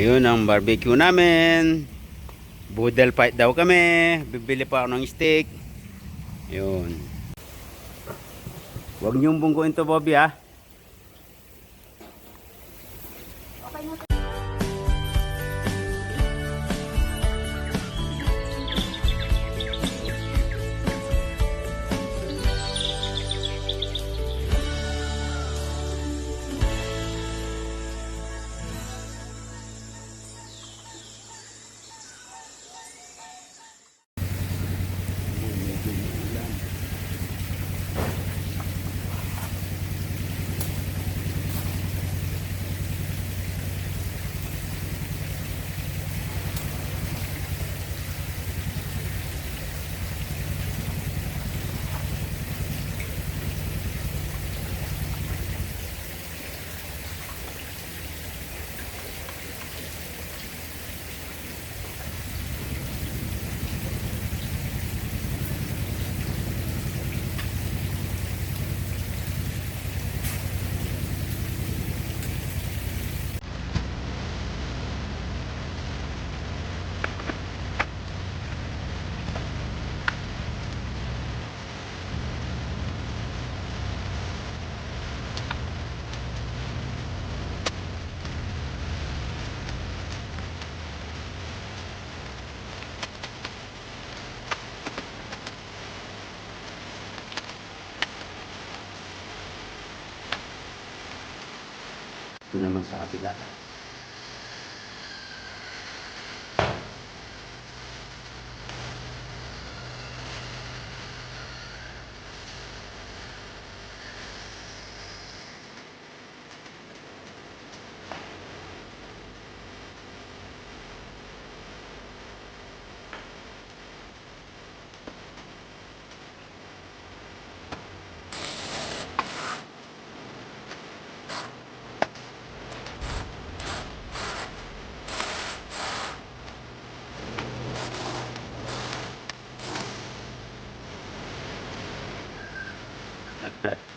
Ayun ang barbecue namin. Boodle fight daw kami. Bibili pa ako ng steak. Ayun. Huwag niyong bungkuin to, Bobby, ah. Ito naman sa kabila.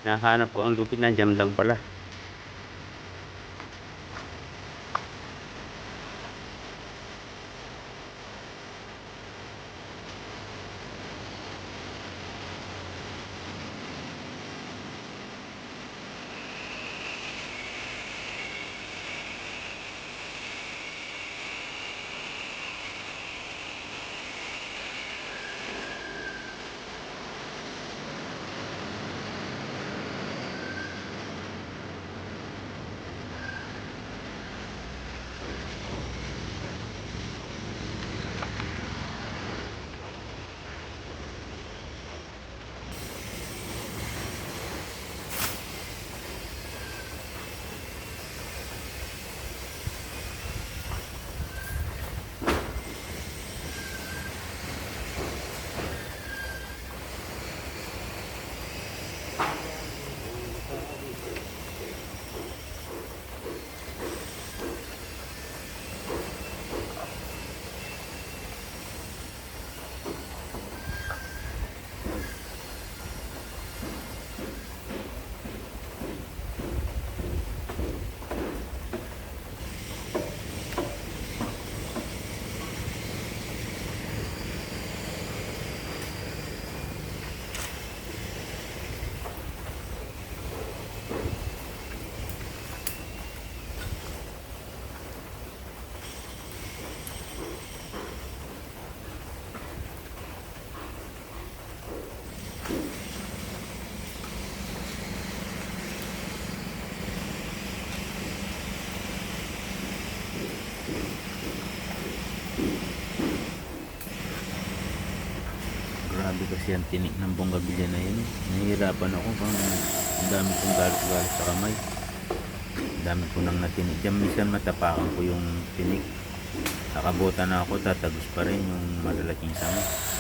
Nahanap ko ang lupit na jam lang pala. Kasi ang tinik ng bonggabilya na yun. Nahihirapan ako kung ang dami kong galit-galit sa kamay. Ang dami ko nang natinik. Diyan minsan matapakan ko yung tinik. Nakabota na ako, tatagos pa rin yung malalaking sama.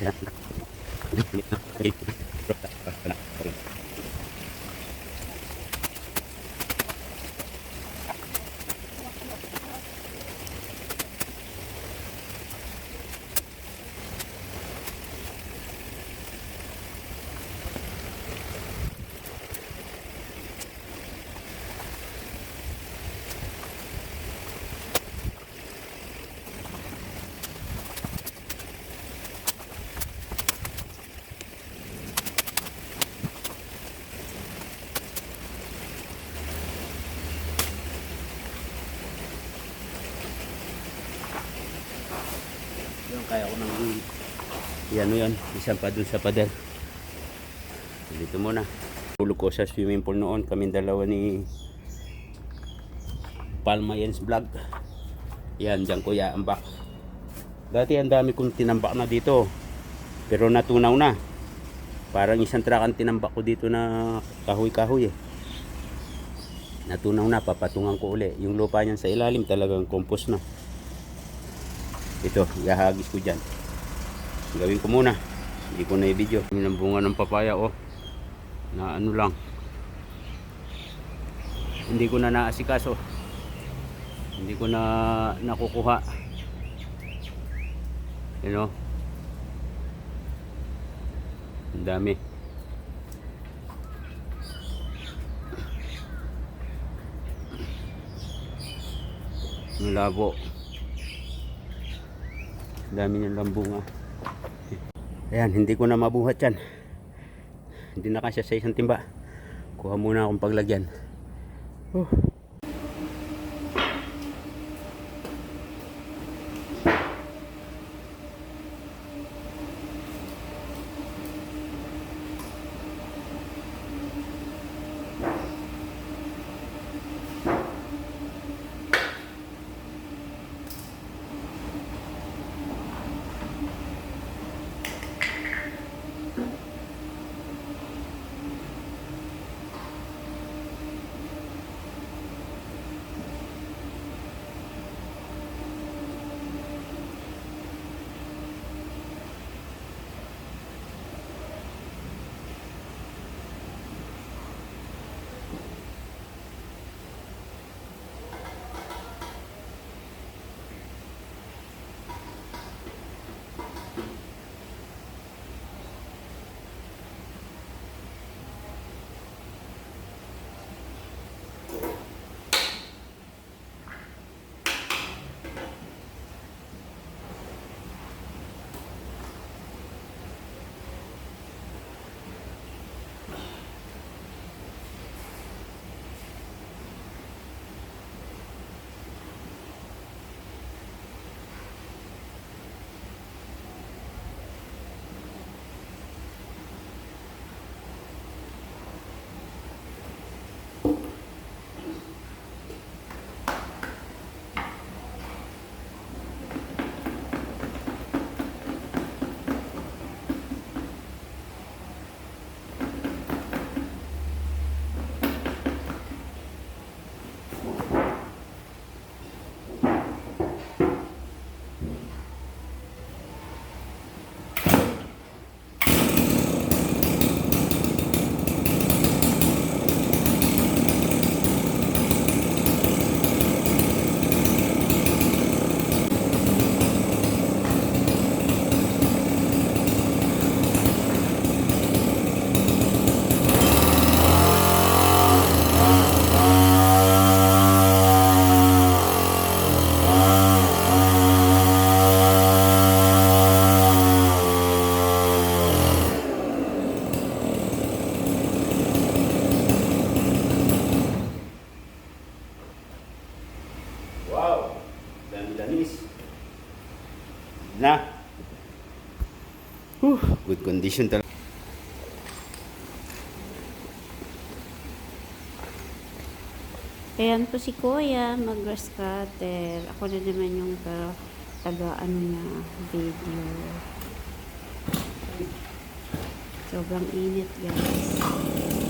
Yeah. Yung kaya ko nang yan mo yun, isang pa dun sa pader. Dito muna. Tulog ko sa swimming pool noon, kami dalawa ni Palma Jens Vlog. Yan, dyan ko yaambak. Dati ang dami kong tinambak na dito. Pero natunaw na. Parang isang truck ang tinambak ko dito na kahoy-kahoy eh. Natunaw na, papatungan ko uli. Yung lupa niyan sa ilalim talagang compost na. Ito, ihahagis ko dyan. Gawin ko muna. Hindi ko na i-video. Yung ng bunga ng papaya, oh. Na ano lang. Hindi ko na naasikaso. Hindi ko na nakukuha. You know? Ang dami. Ang labo. Dami niyang lambunga. Ayan, hindi ko na mabuhat yan. Hindi na kasya sa isang timba. Kuha muna akong paglagyan. Oh. Condition talaga. Ayan po si Kuya, mag-grass cutter. Ako na naman yung ta- taga ano niya, video. Sobrang init guys.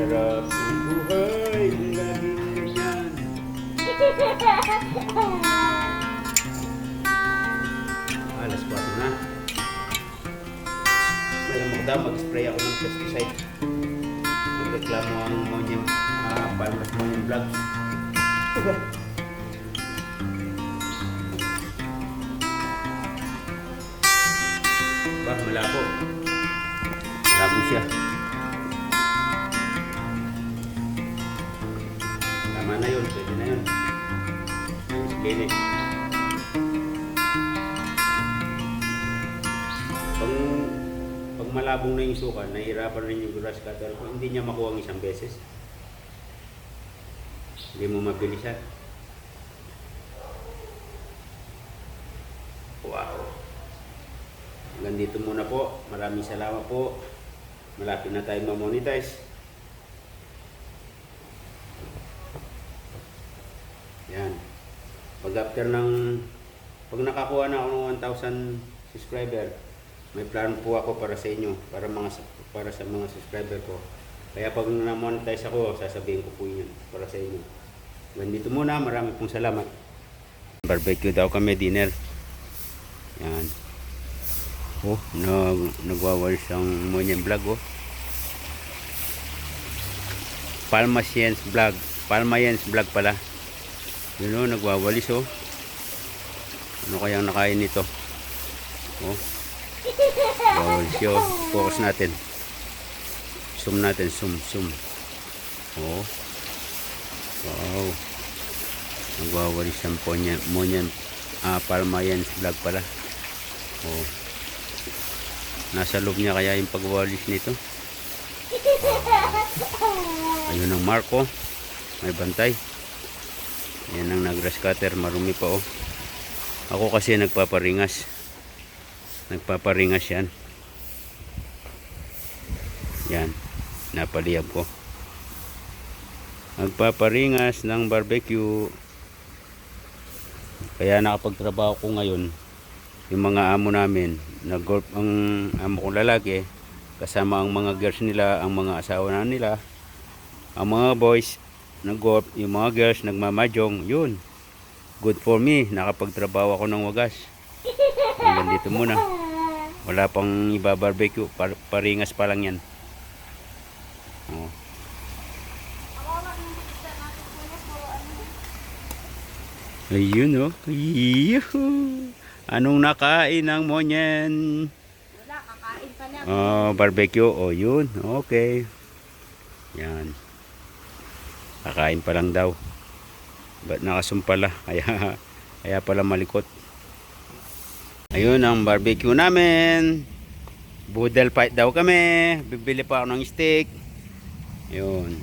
Sarap ng buhay. Laging ganyan. Alas 4 na. Malamok daw, mag-spray ako ng pesticide. Nagreklamo ang Monyem, uh, Farmers Monyem Vlogs. Ba, malabo. Malabo siya. Yun, pwede na yun. Ayos, Clinic. Pag, pag malabong na yung suka, nahihirapan rin yung grass cutter kung hindi niya makuha ang isang beses. Hindi mo mabilisan. Wow. Hanggang dito muna po. Maraming salamat po. Malapit na tayo ma-monetize. Yan. Pag after ng pag nakakuha na ako ng 1,000 subscriber, may plan po ako para sa inyo, para mga para sa mga subscriber ko. Kaya pag na-monetize ako, sasabihin ko po yun para sa inyo. Hanggang dito muna, marami pong salamat. Barbecue daw kami, dinner. Yan. Oh, nag nagwawalis ang Monyan Vlog, oh. Palma Science Vlog. Palma Yens Vlog pala. Yun oh, nagwawalis oh. Ano kayang nakain nito? Oh. Nagwawalis yun. Focus natin. Zoom natin. Zoom, zoom. Oh. Wow. Nagwawalis ang ponyan, monyan. Ah, Palma Yens Vlog pala. Oh. Nasa loob niya kaya yung pagwawalis nito. Ayun ang Marco. May bantay. Yan ang nag-grass cutter. Marumi pa oh. Ako kasi nagpaparingas. Nagpaparingas yan. Yan. Napaliyab ko. Nagpaparingas ng barbecue. Kaya nakapagtrabaho ko ngayon. Yung mga amo namin. Nag-golf ang amo kong lalaki. Kasama ang mga girls nila. Ang mga asawa na nila. Ang mga boys nag-golf, yung mga girls nagmamajong, yun. Good for me, nakapagtrabaho ako ng wagas. Hanggang dito muna. Wala pang iba barbecue, par paringas pa lang yan. Oh. Ayun oh. Yuhu. Anong nakain ng monyen? Wala, kakain pa lang. Oh, barbecue. Oh, yun. Okay. Yan. Kakain pa lang daw. Ba't nakasumpala? Kaya, kaya pala malikot. Ayun ang barbecue namin. Budel fight daw kami. Bibili pa ako ng steak. Yun.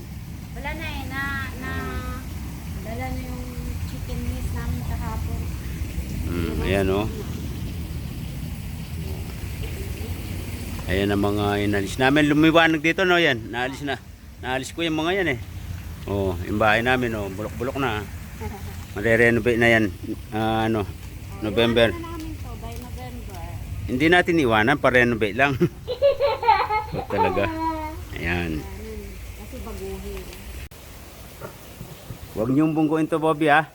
Wala na eh, na, na, dala na yung chicken wings namin kahapon. Mm, ayan oh. Ayan ang mga inalis namin. Lumiwanag dito no yan. Naalis na. Naalis ko yung mga yan eh. Oh, yung bahay namin oh, bulok-bulok na. Mare-renovate na yan. Ah, ano, November. Iwanan na namin to by November. Hindi natin iwanan, pa-renovate lang. so, talaga. Ayan. Kasi baguhin. Huwag niyong bungkuin to, Bobby, ah.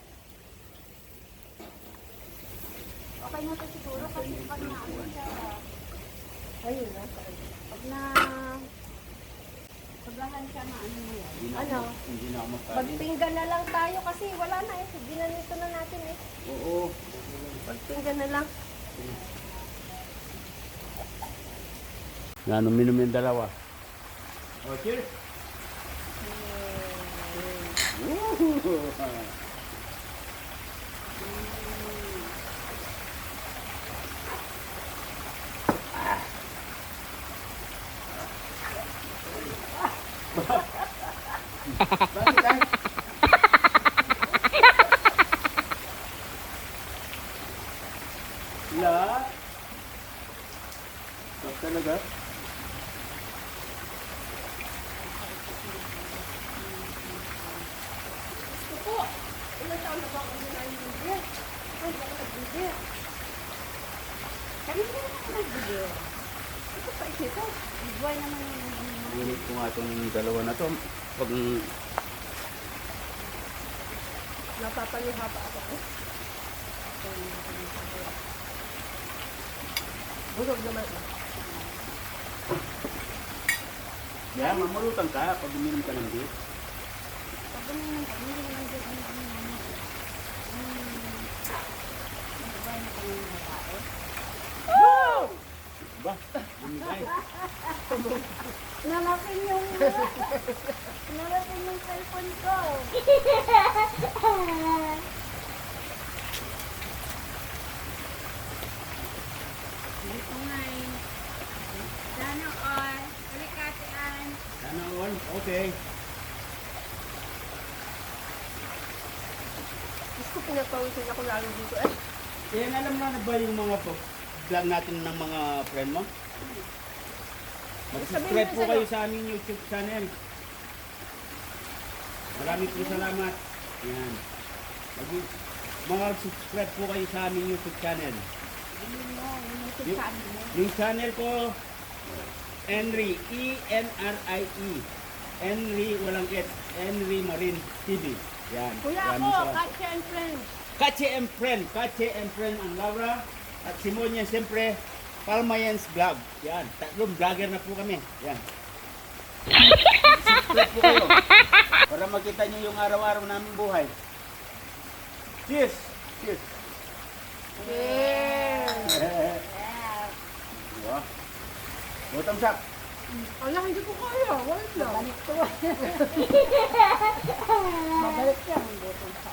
Okay na to siguro kasi pag na ano siya. Ayun na. Pag na paglahan siya na ano mo yan. Ano? Hindi na lang tayo kasi wala na eh. Ginanito na natin eh. Oo. Magpinggan na lang. Nga, uminom yung dalawa. Oh, cheers! La. Sarap talaga. Opo. Ilan taon na Kami Ito pa ito. Buhay naman yung Init ko nga itong dalawa na to. Pag Napapaliha pa ako. Busog naman. yeah, mamulutan ka pag uminom ka ng beer. Pag ganun, pag hindi naman din ano ano ano. Hmm. Buhay na kami ng babae. Ba? Bumigay. Nalakin yung... Nalakin yung cellphone ko. Dito nga eh. Sana all. Kalikatian. Sana all. Okay. Diyos ko, pinagpawisan ako lalo dito eh. Yan alam na na ba yung mga po- vlog natin ng mga friend mo? Mag-subscribe po kayo sa aming YouTube channel. Maraming po salamat. Yan. Mag- mga subscribe po kayo sa aming YouTube channel. Yung channel ko, Henry, E-N-R-I-E. Henry, walang it. Henry Marin TV. Yan. Kuya Maraming ako, salamat. Katya and friends. Kache and Friend, Kache and Friend ang Laura at si Monya siyempre Palmayens Vlog. Yan, tatlong vlogger na po kami. Yan. Subscribe po kayo para makita niyo yung araw-araw naming buhay. Cheers! Cheers! Yeah. Diba? Bottoms up! Ala, hindi ko kaya. Wait lang. Balik to. Mabalik yan. Butong sa.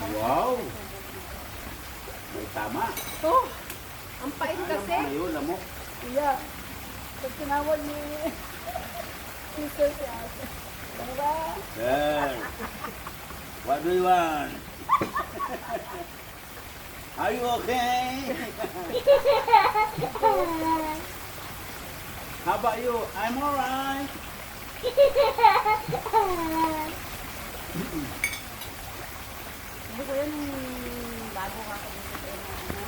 Wow! May tama. Oh, ang pait kasi. mo yun, lamok? Iya. Pag tinawag ni sister si ate. Diba? There. What do you want? Are you okay? How about you? I'm alright. Hindi ko yun bago ka kami dito na ano.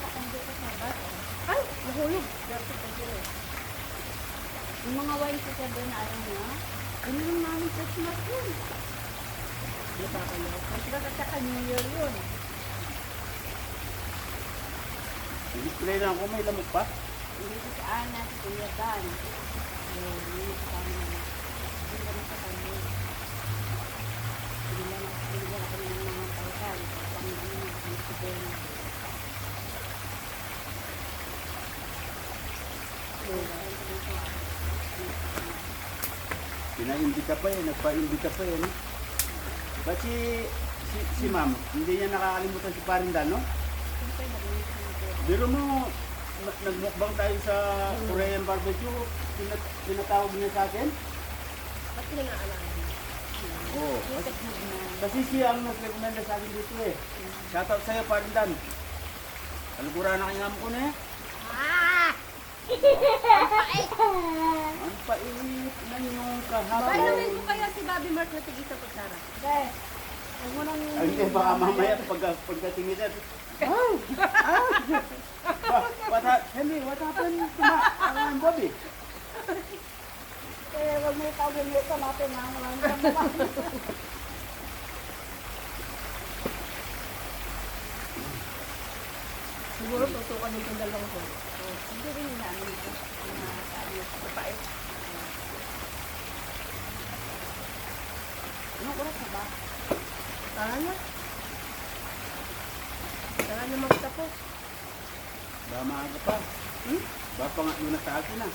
Pa kami dito sa bus. Ay, nahulog. Yung mga wine ko sabi na alam mo, ano yung namin Christmas yun? Di ba kayo? Christmas at saka New Year yun. Display lang ako, may lamok pa. Hindi ko si Ana, si Kuya Dan. Yun, yun sa kanya. Binigyan ako. Pinaimbita pa eh, nagpaimbita pa eh. No? Ba't si, si, si ma'am, hindi niya nakakalimutan si Parindan, no? Biro mo, na- nagmukbang tayo sa Korean barbecue, pinat pinatawag niya sa akin. Ba't pinangaalaan? Oo. Kasi, kasi siya ang nag-recommenda sa akin dito eh. Shoutout sa'yo, Parindan. Alugura na kanyang ko na eh. Ah! Ang pait na yung kahapon. Bayarin ko kaya si Bobby Mark na tigisa ko, Sarah. Guys, huwag mo nang... Hindi, baka mamaya pagka, pagdating nito. Oh! Ah! What, ha- Henry, what happened to uh, Bobby? Eh, huwag mo itawag dito natin ha. Walang naman. Siguro tutukan yung dalawang ko. Hindi rin na ano ito. Mga tayo. Mapait. Ano oras na ba? Sana. Sana na magtapos. Ba, maaga pa. Hmm? Ba, pangatlo na sa akin ah.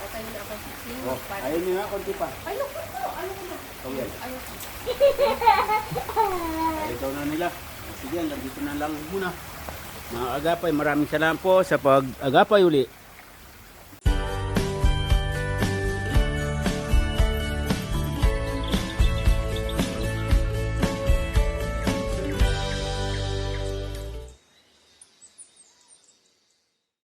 Okay na ako. Oh, ayun nyo nga, konti pa. Ay, naku po. Ano ko na? Ikaw yan. Ayoko. Ay, ikaw na nila. Sige, dito na lang muna. Mga agapay, maraming salamat po sa pag-agapay uli.